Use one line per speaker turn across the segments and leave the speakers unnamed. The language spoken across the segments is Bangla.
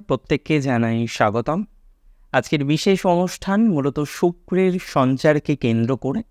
প্রত্যেককে জানাই স্বাগতম। আজকের বিশেষ অনুষ্ঠান মূলত শুক্রের সঞ্চারকে কেন্দ্র করে।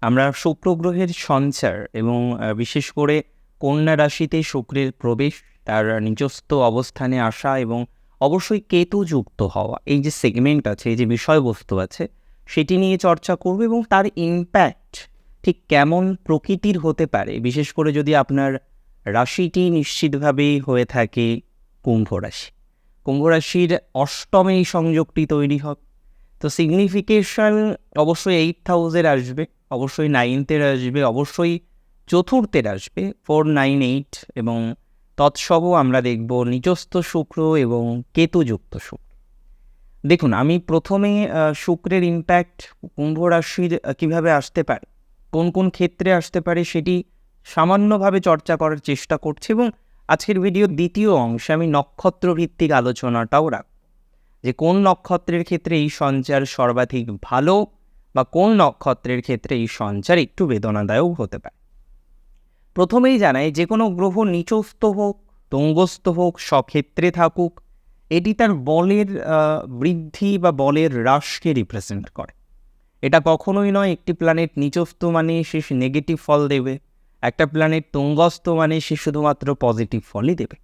আমরা শুক্র গ্রহের সঞ্চার এবং বিশেষ করে কন্যা রাশিতে শুক্রের প্রবেশ, তার নিজস্ব অবস্থানে আসা এবং অবশ্যই কেতু যুক্ত হওয়া, এই যে সেগমেন্ট আছে, এই যে বিষয়বস্তু আছে, সেটি নিয়ে চর্চা করব এবং তার ইম্প্যাক্ট ঠিক কেমন প্রকৃতির হতে পারে। বিশেষ করে যদি আপনার রাশিটি নিশ্চিতভাবেই হয়ে থাকে কুম্ভ রাশি। কুম্ভ রাশির অষ্টমে এই সংযোগটি তৈরি হবে তো সিগনিফিকেশন অবশ্যই এইট হাউসের আসবে, অবশ্যই নাইনথের আসবে, অবশ্যই চতুর্থের আসবে ফোর নাইন এইট এবং তৎসব আমরা দেখব নিজস্থ শুক্র এবং কেতুযুক্ত শুক্র। দেখুন, আমি প্রথমে শুক্রের ইম্প্যাক্ট কুম্ভ রাশির কীভাবে আসতে পারে, কোন কোন ক্ষেত্রে আসতে পারে সেটি সামান্যভাবে চর্চা করার চেষ্টা করছি এবং আজকের ভিডিওর দ্বিতীয় অংশে, আমি নক্ষত্র ভিত্তিক আলোচনাটাও রাখব। যে কোন নক্ষত্রের ক্ষেত্রে এই সঞ্চার সর্বাধিক ভালো বা কোন নক্ষত্রের ক্ষেত্রে এই সঞ্চার একটু বেদনাদায়ক হতে পারে। প্রথমেই জানাই, যে কোনো গ্রহ নিচস্থ হোক, তঙ্গস্থ হোক, সক্ষেত্রে থাকুক, এটি তার বলের বৃদ্ধি বা বলের হ্রাসকে রিপ্রেজেন্ট করে। এটা কখনোই নয়, একটি প্ল্যানেট নিচস্থ মানে সে নেগেটিভ ফল দেবে। একটা প্ল্যানেট তুঙ্গস্থ মানে সে শুধুমাত্র পজিটিভ ফলই দেবে।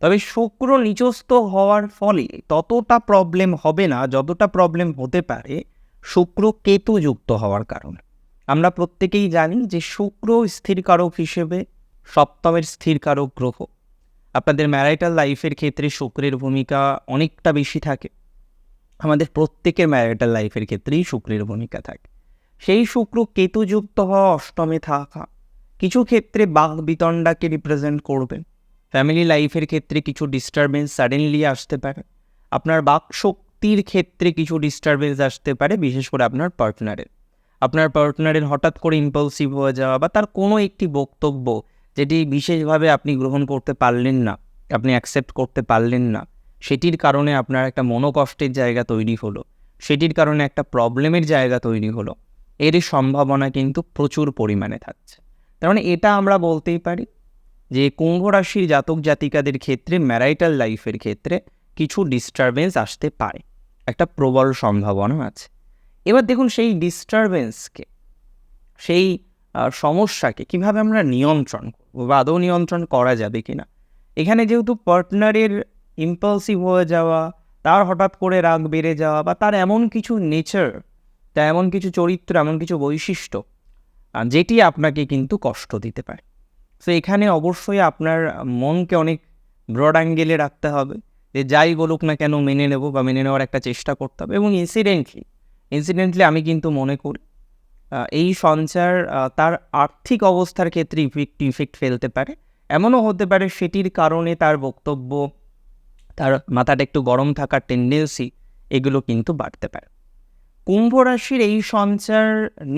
তবে শুক্র নিচস্থ হওয়ার ফলে ততটা প্রবলেম হবে না, যতটা প্রবলেম হতে পারে, শুক্র কেতু যুক্ত হওয়ার কারণে। আমরা প্রত্যেকেই জানি যে শুক্র স্থিরকারক হিসেবে সপ্তমের স্থিরকারক গ্রহ। আপনাদের ম্যারাইটাল লাইফের ক্ষেত্রে শুক্রের ভূমিকা অনেকটা বেশি থাকে। আমাদের প্রত্যেকের ম্যারিটাল লাইফের ক্ষেত্রেই শুক্রের ভূমিকা থাকে। সেই শুক্র কেতুযুক্ত হওয়া অষ্টমে থাকা কিছু ক্ষেত্রে বাঘ বিতণ্ডাকে রিপ্রেজেন্ট করবে। ফ্যামিলি লাইফের ক্ষেত্রে কিছু ডিস্টারবেন্স সাডেনলি আসতে পারে। আপনার বাক শক্তির ক্ষেত্রে কিছু ডিস্টারবেন্স আসতে পারে, বিশেষ করে আপনার পার্টনারের আপনার পার্টনারের হঠাৎ করে ইম্পালসিভ হয়ে যাওয়া বা তার কোনো একটি বক্তব্য যেটি বিশেষভাবে আপনি গ্রহণ করতে পারলেন না, আপনি অ্যাকসেপ্ট করতে পারলেন না, সেটির কারণে আপনার একটা মনোকষ্টের জায়গা তৈরি হলো, সেটির কারণে একটা প্রবলেমের জায়গা তৈরি হলো। এর সম্ভাবনা কিন্তু প্রচুর পরিমাণে থাকছে। তার মানে এটা আমরা বলতেই পারি যে কুম্ভ রাশির জাতক জাতিকাদের ক্ষেত্রে ম্যারাইটাল লাইফের ক্ষেত্রে কিছু ডিস্টারবেন্স আসতে পারে। একটা প্রবল সম্ভাবনা আছে। এবার দেখুন সেই ডিস্টারবেন্সকে সেই সমস্যাকে কীভাবে আমরা নিয়ন্ত্রণ করব বা আদৌ নিয়ন্ত্রণ করা যাবে কিনা। এখানে যেহেতু পার্টনারের ইম্পালসিভ হয়ে যাওয়া, তার হঠাৎ করে রাগ বেড়ে যাওয়া বা তার এমন কিছু নেচার তা এমন কিছু চরিত্র, এমন কিছু বৈশিষ্ট্য যেটি আপনাকে কিন্তু কষ্ট দিতে পারে। তো এখানে অবশ্যই আপনার মনকে অনেক ব্রড অ্যাঙ্গেলে রাখতে হবে যে যাই বলুক না কেন মেনে নেব বা মেনে নেওয়ার একটা চেষ্টা করতে হবে এবং ইনসিডেন্টলি ইনসিডেন্টলি আমি কিন্তু মনে করি এই সঞ্চার তার আর্থিক অবস্থার ক্ষেত্রে ইফেক্ট ইফেক্ট ফেলতে পারে। এমনও হতে পারে সেটির কারণে তার বক্তব্য, তার মাথাটা একটু গরম থাকার টেন্ডেন্সি এগুলো কিন্তু বাড়তে পারে। কুম্ভ রাশির এই সঞ্চার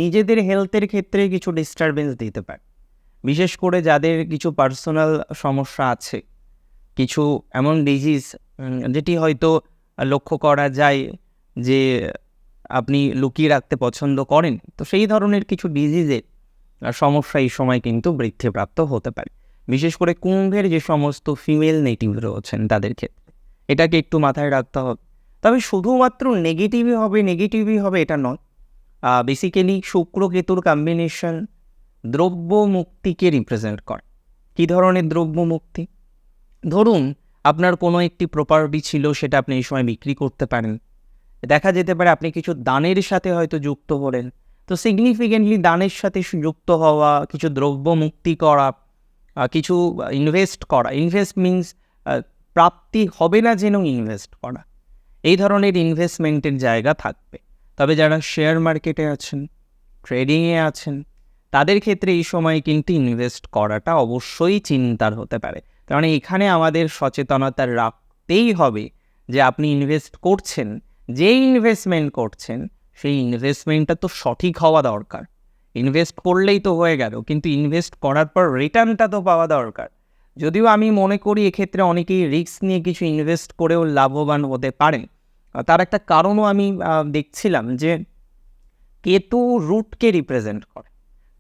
নিজেদের হেলথের ক্ষেত্রে কিছু ডিস্টারবেন্স দিতে পারে। বিশেষ করে যাদের কিছু পার্সোনাল সমস্যা আছে, কিছু এমন ডিজিজ যেটি হয়তো লক্ষ্য করা যায় যে আপনি লুকিয়ে রাখতে পছন্দ করেন, তো সেই ধরনের কিছু ডিজিজের সমস্যা এই সময় কিন্তু বৃদ্ধিপ্রাপ্ত হতে পারে। বিশেষ করে কুম্ভের যে সমস্ত ফিমেল নেটিভ রয়েছেন তাদের ক্ষেত্রে, এটাকে একটু মাথায় রাখতে হবে। তবে শুধুমাত্র নেগেটিভই হবে নেগেটিভই হবে, এটা নয়। বেসিক্যালি শুক্র কেতুর কম্বিনেশন দ্রব্য মুক্তিকে রিপ্রেজেন্ট করে। কী ধরনের দ্রব্য মুক্তি? ধরুন, আপনার কোনো একটি প্রপার্টি ছিল, সেটা আপনি এই সময় বিক্রি করতে পারেন। দেখা যেতে পারে আপনি কিছু দানের সাথে হয়তো যুক্ত হলেন। তো সিগনিফিকেন্টলি দানের সাথে যুক্ত হওয়া, কিছু দ্রব্য মুক্তি করা কিছু ইনভেস্ট করা। ইনভেস্ট মিনস প্রাপ্তি হবে না যেন ইনভেস্ট করা। এই ধরনের ইনভেস্টমেন্টের জায়গা থাকবে। তবে যারা শেয়ার মার্কেটে আছেন ট্রেডিংয়ে আছেন, তাদের ক্ষেত্রে এই সময় কিন্তু ইনভেস্ট করাটা অবশ্যই চিন্তার হতে পারে। কারণ এখানে আমাদের সচেতনতা রাখতেই হবে যে আপনি ইনভেস্ট করছেন যে ইনভেস্টমেন্ট করছেন, সেই ইনভেস্টমেন্টটা তো সঠিক হওয়া দরকার। ইনভেস্ট করলেই তো হয়ে গেল, কিন্তু ইনভেস্ট করার পর রিটার্নটা তো পাওয়া দরকার। যদিও আমি মনে করি এক্ষেত্রে অনেকেই রিস্ক নিয়ে কিছু ইনভেস্ট করেও লাভবান হতে পারেন তার একটা কারণও আমি দেখছিলাম যে কেতু রুটকে রিপ্রেজেন্ট করে।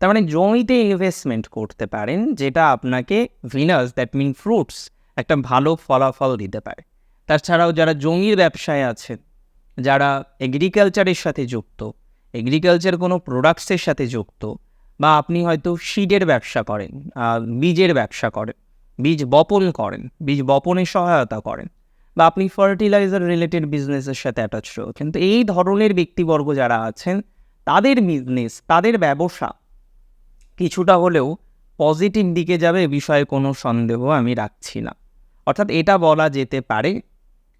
তার মানে জমিতে ইনভেস্টমেন্ট করতে পারেন, যেটা আপনাকে ভিনাস দ্যাট মিন ফ্রুটস একটা ভালো ফলাফল দিতে পারে। তাছাড়াও যারা জমির ব্যবসায় আছেন, যারা এগ্রিকালচারের সাথে যুক্ত এগ্রিকালচার কোনো প্রোডাক্টসের সাথে যুক্ত, বা আপনি হয়তো সিডের ব্যবসা করেন বীজের ব্যবসা করেন, বীজ বপন করেন, বীজ বপনে সহায়তা করেন বা আপনি ফার্টিলাইজার রিলেটেড বিজনেসের সাথে অ্যাটাচ রয়েছেন। তো এই ধরনের ব্যক্তিবর্গ যারা আছেন, তাদের বিজনেস তাদের ব্যবসা কিছুটা হলেও পজিটিভ দিকে যাবে এ বিষয়ে কোনো সন্দেহ আমি রাখছি না। অর্থাৎ এটা বলা যেতে পারে,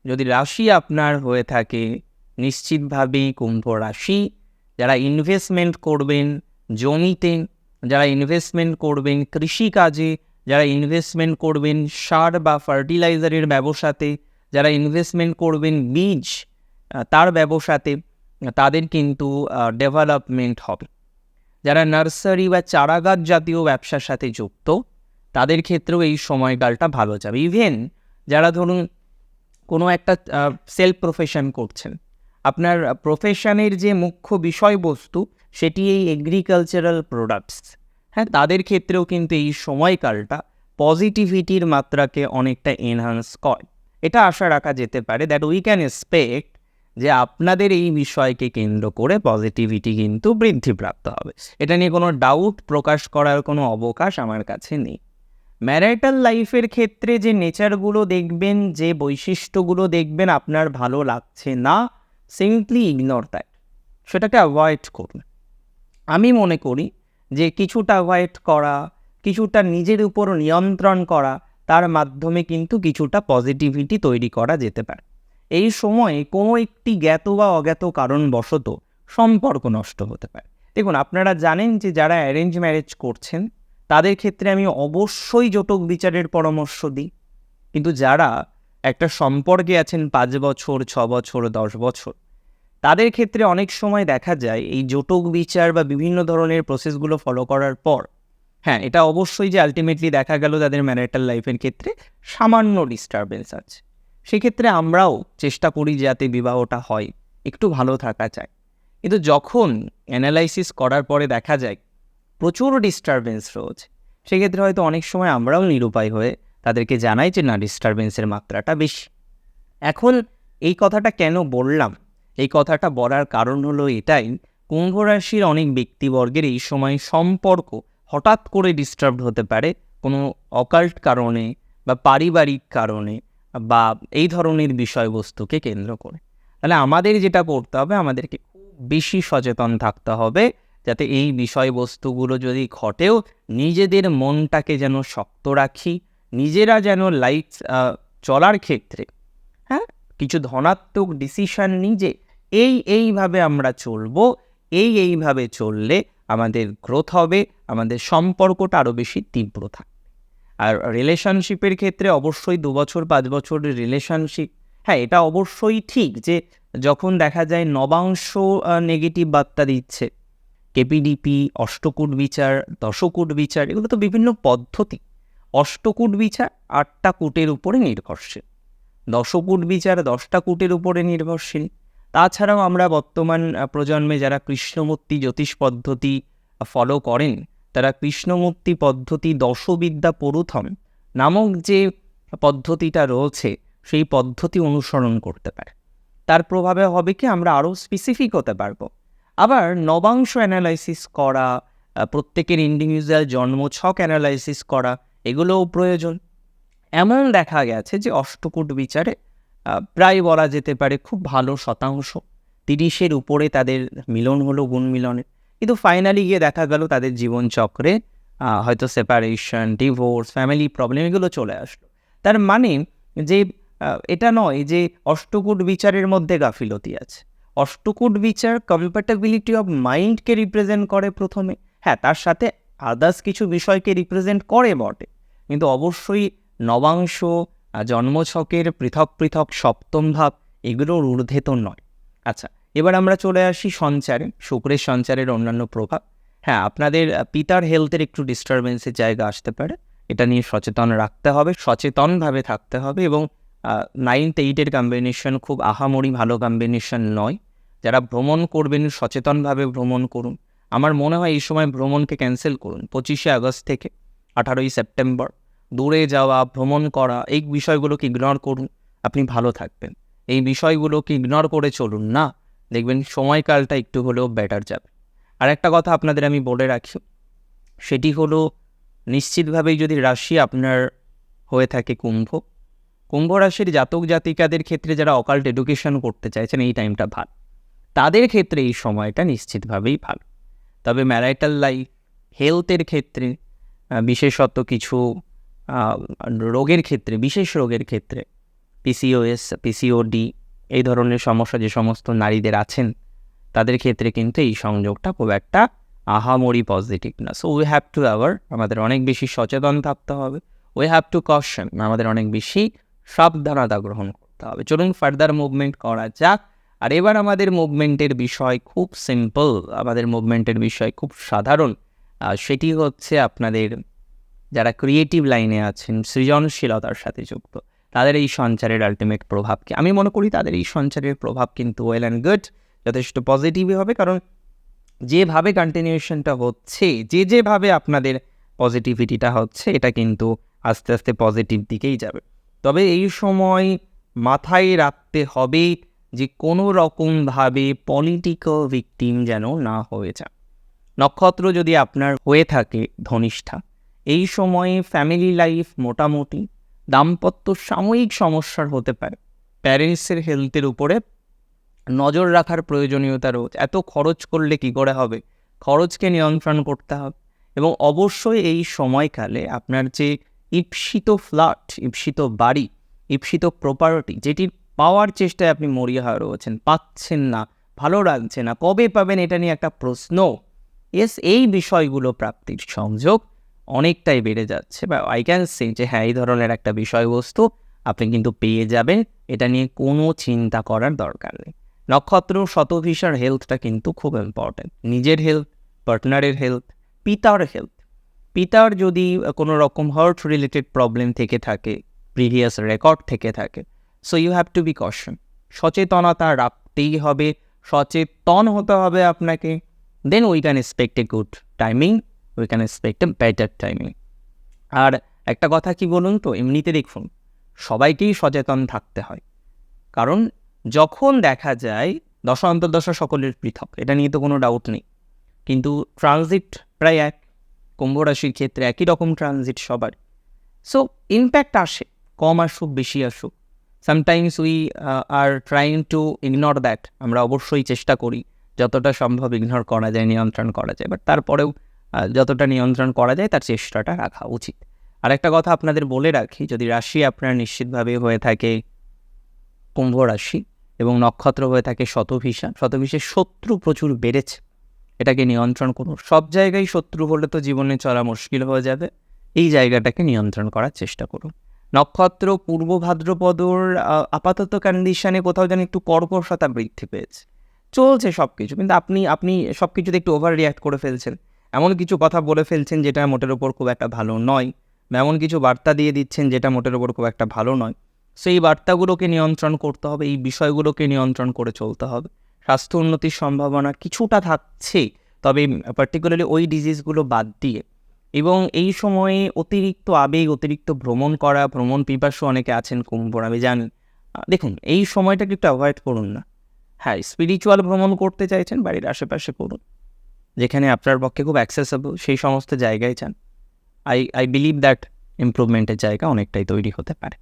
যদি রাশি আপনার হয়ে থাকে নিশ্চিতভাবেই কুম্ভ রাশি, যারা ইনভেস্টমেন্ট করবেন জমিতে, যারা ইনভেস্টমেন্ট করবেন কৃষিকাজে, যারা ইনভেস্টমেন্ট করবেন সার বা ফার্টিলাইজারের ব্যবসাতে যারা ইনভেস্টমেন্ট করবেন বীজ তার ব্যবসাতে, তাদের কিন্তু ডেভেলপমেন্ট হবে। যারা নার্সারি বা চারাগাছ জাতীয় ব্যবসার সাথে যুক্ত, তাদের ক্ষেত্রেও এই সময়কালটা ভালো যাবে। ইভেন যারা ধরুন কোনো একটা সেলফ প্রফেশন করছেন, আপনার প্রফেশনের যে মুখ্য বিষয়বস্তু সেটি এই এগ্রিকালচারাল প্রোডাক্টস হ্যাঁ তাদের ক্ষেত্রেও কিন্তু এই সময়কালটা পজিটিভিটির মাত্রাকে অনেকটা এনহান্স করে। এটা আশা রাখা যেতে পারে দ্যাট উই ক্যান এক্সপেক্ট যে আপনাদের এই বিষয়কে কেন্দ্র করে পজিটিভিটি কিন্তু বৃদ্ধিপ্রাপ্ত হবে। এটা নিয়ে কোনো ডাউট প্রকাশ করার কোনো অবকাশ আমার কাছে নেই। ম্যারাইটাল লাইফের ক্ষেত্রে যে নেচারগুলো দেখবেন, যে বৈশিষ্ট্যগুলো দেখবেন আপনার ভালো লাগছে না সিম্পলি ইগনোর দ্যাট সেটাকে অ্যাভয়েড করুন। আমি মনে করি যে কিছুটা অ্যাভয়েড করা, কিছুটা নিজের উপর নিয়ন্ত্রণ করা তার মাধ্যমে কিন্তু কিছুটা পজিটিভিটি তৈরি করা যেতে পারে। এই সময়ে কোনো একটি জ্ঞাত বা অজ্ঞাত কারণবশত সম্পর্ক নষ্ট হতে পারে। দেখুন, আপনারা জানেন যে যারা অ্যারেঞ্জ ম্যারেজ করছেন, তাদের ক্ষেত্রে আমি অবশ্যই জটক বিচারের পরামর্শ দিই। কিন্তু যারা একটা সম্পর্কে আছেন পাঁচ বছর, ছ বছর, দশ বছর, তাদের ক্ষেত্রে অনেক সময় দেখা যায় এই জটক বিচার বা বিভিন্ন ধরনের প্রসেসগুলো ফলো করার পর হ্যাঁ এটা অবশ্যই যে আলটিমেটলি দেখা গেল তাদের ম্যারিটাল লাইফের ক্ষেত্রে সামান্য ডিস্টারবেন্স আছে। সেক্ষেত্রে আমরাও চেষ্টা করি যাতে বিবাহটা হয়, একটু ভালো থাকা চায় কিন্তু যখন অ্যানালাইসিস করার পরে দেখা যায় প্রচুর ডিস্টারবেন্স রয়েছে, সেক্ষেত্রে হয়তো অনেক সময় আমরাও নিরুপায় হয়ে তাদেরকে জানাই যে, না ডিস্টারবেন্সের মাত্রাটা বেশি। এখন এই কথাটা কেন বললাম? এই কথাটা বলার কারণ হলো এটাই, কুম্ভ রাশির অনেক ব্যক্তিবর্গের এই সময় সম্পর্ক হঠাৎ করে ডিস্টার্ব হতে পারে কোনো অকাল্ট কারণে বা পারিবারিক কারণে বা এই ধরনের বিষয়বস্তুকে কেন্দ্র করে। তাহলে আমাদের যেটা করতে হবে, আমাদেরকে খুব বেশি সচেতন থাকতে হবে যাতে এই বিষয়বস্তুগুলো যদি ঘটেও, নিজেদের মনটাকে যেন শক্ত রাখি, নিজেরা যেন লাইফ চলার ক্ষেত্রে হ্যাঁ? কিছু ধনাত্মক ডিসিশন নিই যে এই এইভাবে আমরা চলবো, এই এইভাবে চললে আমাদের গ্রোথ হবে, আমাদের সম্পর্কটা আরও বেশি তীব্র থাকবে। আর রিলেশনশিপের ক্ষেত্রে অবশ্যই দু বছর, পাঁচ বছরের রিলেশনশিপ হ্যাঁ এটা অবশ্যই ঠিক যে যখন দেখা যায় নবাংশ নেগেটিভ বার্তা দিচ্ছে কেপিডিপি অষ্টকূট বিচার, দশকূট বিচার, এগুলো তো বিভিন্ন পদ্ধতি। অষ্টকূট বিচার আটটা কূটের উপরে নির্ভরশীল। দশকূট বিচার দশটা কূটের উপরে নির্ভরশীল। তাছাড়াও আমরা বর্তমান প্রজন্মে যারা কৃষ্ণমূর্তি জ্যোতিষ পদ্ধতি ফলো করেন, তারা কৃষ্ণমূর্তি পদ্ধতি দশবিদ্যা পরুথম নামক যে পদ্ধতিটা রয়েছে, সেই পদ্ধতি অনুসরণ করতে পারে। তার প্রভাবে হবে কি, আমরা আরও স্পেসিফিক হতে পারব। আবার নবাংশ অ্যানালাইসিস করা প্রত্যেকের ইন্ডিভিজুয়াল জন্মছক অ্যানালাইসিস করা, এগুলোও প্রয়োজন। এমন দেখা গেছে যে অষ্টকূট বিচারে প্রায় বলা যেতে পারে খুব ভালো শতাংশ। তিরিশের উপরে তাদের মিলন হলো গুণ মিলনের। কিন্তু ফাইনালি গিয়ে দেখা গেল তাদের জীবনচক্রে হয়তো সেপারেশন ডিভোর্স ফ্যামিলি প্রবলেম এগুলো চলে আসলো। তার মানে যে এটা নয় যে অষ্টকূট বিচারের মধ্যে গাফিলতি আছে। অষ্টকূট বিচার কম্প্যাটাবিলিটি অফ মাইন্ডকে রিপ্রেজেন্ট করে প্রথমে। হ্যাঁ তার সাথে আদার্স কিছু বিষয়কে রিপ্রেজেন্ট করে বটে। কিন্তু অবশ্যই নবাংশ জন্মছকের পৃথক পৃথক সপ্তম ভাব এগুলোর ঊর্ধ্বে তো নয়। আচ্ছা এবার আমরা চলে আসি সঞ্চারে শুক্রের সঞ্চারের অন্যান্য প্রভাব। হ্যাঁ আপনাদের পিতার হেলথের একটু ডিস্টারবেন্সের জায়গা আসতে পারে। এটা নিয়ে সচেতন রাখতে হবে, সচেতনভাবে থাকতে হবে এবং নাইনথ এইটের কম্বিনেশন খুব আহামরি ভালো কম্বিনেশন নয়। যারা ভ্রমণ করবেন, সচেতনভাবে ভ্রমণ করুন। আমার মনে হয় এই সময় ভ্রমণকে ক্যান্সেল করুন। পঁচিশে আগস্ট থেকে আঠারোই সেপ্টেম্বর। দূরে যাওয়া, ভ্রমণ করা, এই বিষয়গুলোকে ইগনোর করুন, আপনি ভালো থাকবেন। এই বিষয়গুলোকে ইগনোর করে চলুন না। দেখবেন সময়কালটা একটু হলেও বেটার যাবে। আর একটা কথা আপনাদের আমি বলে রাখি, সেটি হলো নিশ্চিতভাবেই যদি রাশি আপনার হয়ে থাকে কুম্ভ কুম্ভ রাশির জাতক জাতিকাদের ক্ষেত্রে যারা অকাল্ট এডুকেশন করতে চাইছেন, এই টাইমটা ভালো। তাদের ক্ষেত্রে এই সময়টা নিশ্চিতভাবেই ভালো। তবে ম্যারাইটাল লাইফ হেলথের ক্ষেত্রে বিশেষত কিছু রোগের ক্ষেত্রে, বিশেষ রোগের ক্ষেত্রে পিসিওএস পিসিওডি এই ধরনের সমস্যা যে সমস্ত নারীদের আছেন, তাদের ক্ষেত্রে কিন্তু এই সংযোগটা খুব একটা আহামরি পজিটিভ না। So we have to our আমাদের অনেক বেশি সচেতন থাকতে হবে। উই হ্যাভ টু কশন আমাদের অনেক বেশি সাবধানতা গ্রহণ করতে হবে। চলুন ফার্দার মুভমেন্ট করা যাক। আর এবার আমাদের মুভমেন্টের বিষয় খুব সিম্পল আমাদের মুভমেন্টের বিষয় খুব সাধারণ। সেটি হচ্ছে আপনাদের যারা ক্রিয়েটিভ লাইনে আছেন, সৃজনশীলতার সাথে যুক্ত, তাদের এই সঞ্চারের আলটিমেট প্রভাবকে আমি মনে করি তাদের এই সঞ্চারের প্রভাব কিন্তু ওয়েল অ্যান্ড গুড যথেষ্ট পজিটিভই হবে। কারণ যেভাবে কন্টিনিউশনটা হচ্ছে, যে যেভাবে আপনাদের পজিটিভিটিটা হচ্ছে, এটা কিন্তু আস্তে আস্তে পজিটিভ দিকেই যাবে। তবে এই সময় মাথায় রাখতে হবে যে কোনো রকমভাবে পলিটিক্যাল ভিকটিম যেন না হয়ে যান। নক্ষত্র যদি আপনার হয়ে থাকে, ধনিষ্ঠা এই সময়ে ফ্যামিলি লাইফ মোটামুটি দাম্পত্য সাময়িক সমস্যার হতে পারে। প্যারেন্টসের হেলথের উপরে নজর রাখার প্রয়োজনীয়তা রয়েছে। এত খরচ করলে কি করে হবে? খরচকে নিয়ন্ত্রণ করতে হবে। এবং অবশ্যই এই সময়কালে আপনার যে ঈপ্সিত ফ্ল্যাট ঈপ্সিত বাড়ি, ঈপ্সিত প্রপার্টি যেটির পাওয়ার চেষ্টায় আপনি মরিয়া হয়ে রয়েছেন, পাচ্ছেন না, ভালো লাগছে না, কবে পাবেন এটা নিয়ে একটা প্রশ্ন। এস এই বিষয়গুলো প্রাপ্তির সংযোগ অনেকটাই বেড়ে যাচ্ছে। বা আই ক্যান সে যে হ্যাঁ এই ধরনের একটা বিষয়বস্তু আপনি কিন্তু পেয়ে যাবেন। এটা নিয়ে কোনো চিন্তা করার দরকার নেই। নক্ষত্র শতভিসার হেলথটা কিন্তু খুব ইম্পর্ট্যান্ট নিজের হেলথ পার্টনারের হেলথ পিতার হেলথ পিতার যদি কোনো রকম হার্ট রিলেটেড প্রবলেম থেকে থাকে প্রিভিয়াস রেকর্ড থেকে থাকে so you have to be caution সচেতনতা রাখতেই হবে, সচেতন হতে হবে আপনাকে। Then we can expect a good timing we can expect a better timing আর একটা কথা কি বলুন তো, এমনিতে দেখুন, সবাইকেই সচেতন থাকতে হয়। কারণ যখন দেখা যায়, দশা অন্তর্দশা সকলের পৃথক, এটা নিয়ে তো কোনো ডাউট নেই। কিন্তু ট্রানজিট প্রায় এক, কুম্ভ রাশির ক্ষেত্রে একই রকম ট্রানজিট সবার। সো ইম্প্যাক্ট আসে, কম আসুক, বেশি আসুক। Sometimes we are trying to ignore that আমরা অবশ্যই চেষ্টা করি, যতটা সম্ভব ইগনোর করা যায়, নিয়ন্ত্রণ করা যায়। বাট তারপরেও যতটা নিয়ন্ত্রণ করা যায় তার চেষ্টাটা রাখা উচিত। আর একটা কথা আপনাদের বলে রাখি, যদি রাশি আপনার নিশ্চিতভাবে হয়ে থাকে কুম্ভ রাশি এবং নক্ষত্র হয়ে থাকে শতভিসা শতভিসের শত্রু প্রচুর বেড়েছে, এটাকে নিয়ন্ত্রণ করুন। সব জায়গায় শত্রু হলে তো জীবনে চলা মুশকিল হয়ে যাবে, এই জায়গাটাকে নিয়ন্ত্রণ করার চেষ্টা করুন। নক্ষত্র পূর্ব ভাদ্রপদর আপাতত কন্ডিশনে কোথাও যেন একটু কর্কশতা বৃদ্ধি পেয়েছে। চলছে সব কিছু কিন্তু আপনি আপনি সব কিছুতে একটু ওভার রিয়াক্ট করে ফেলছেন। এমন কিছু কথা বলে ফেলছেন যেটা মোটের ওপর খুব একটা ভালো নয় বা এমন কিছু বার্তা দিয়ে দিচ্ছেন যেটা মোটের ওপর খুব একটা ভালো নয়। সেই বার্তাগুলোকে নিয়ন্ত্রণ করতে হবে, এই বিষয়গুলোকে নিয়ন্ত্রণ করে চলতে হবে। স্বাস্থ্য উন্নতির সম্ভাবনা কিছুটা থাকছে, তবে পার্টিকুলারলি ওই ডিজিজগুলো বাদ দিয়ে। এবং এই সময়ে অতিরিক্ত আবেগ, অতিরিক্ত ভ্রমণ করা, ভ্রমণ পিপাসু অনেকে আছেন কুম্ভর, আমি জানি। দেখুন, এই সময়টাকে একটু অ্যাভয়েড করুন না। হ্যাঁ স্পিরিচুয়াল ভ্রমণ করতে চাইছেন, বাড়ির আশেপাশে করুন। যেখানে আপনার পক্ষে খুব অ্যাক্সেসেবল সেই সমস্ত জায়গায় চান আই আই বিলিভ দ্যাট ইমপ্রুভমেন্টের জায়গা অনেকটাই তৈরি হতে পারে।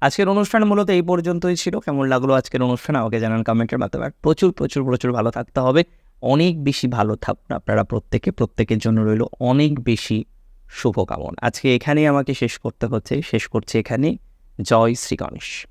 আজকের অনুষ্ঠান মূলত এই পর্যন্তই ছিল। কেমন লাগল আজকের অনুষ্ঠান আমাকে জানান কমেন্টের মাধ্যমে। প্রচুর প্রচুর প্রচুর ভালো থাকতে হবে। অনেক বেশি ভালো থাকুন আপনারা প্রত্যেকে। প্রত্যেকের জন্য রইল অনেক বেশি শুভকামনা। আজকে এখানেই আমাকে শেষ করতে হচ্ছে। শেষ করছি এখানে। জয় শ্রী গণেশ।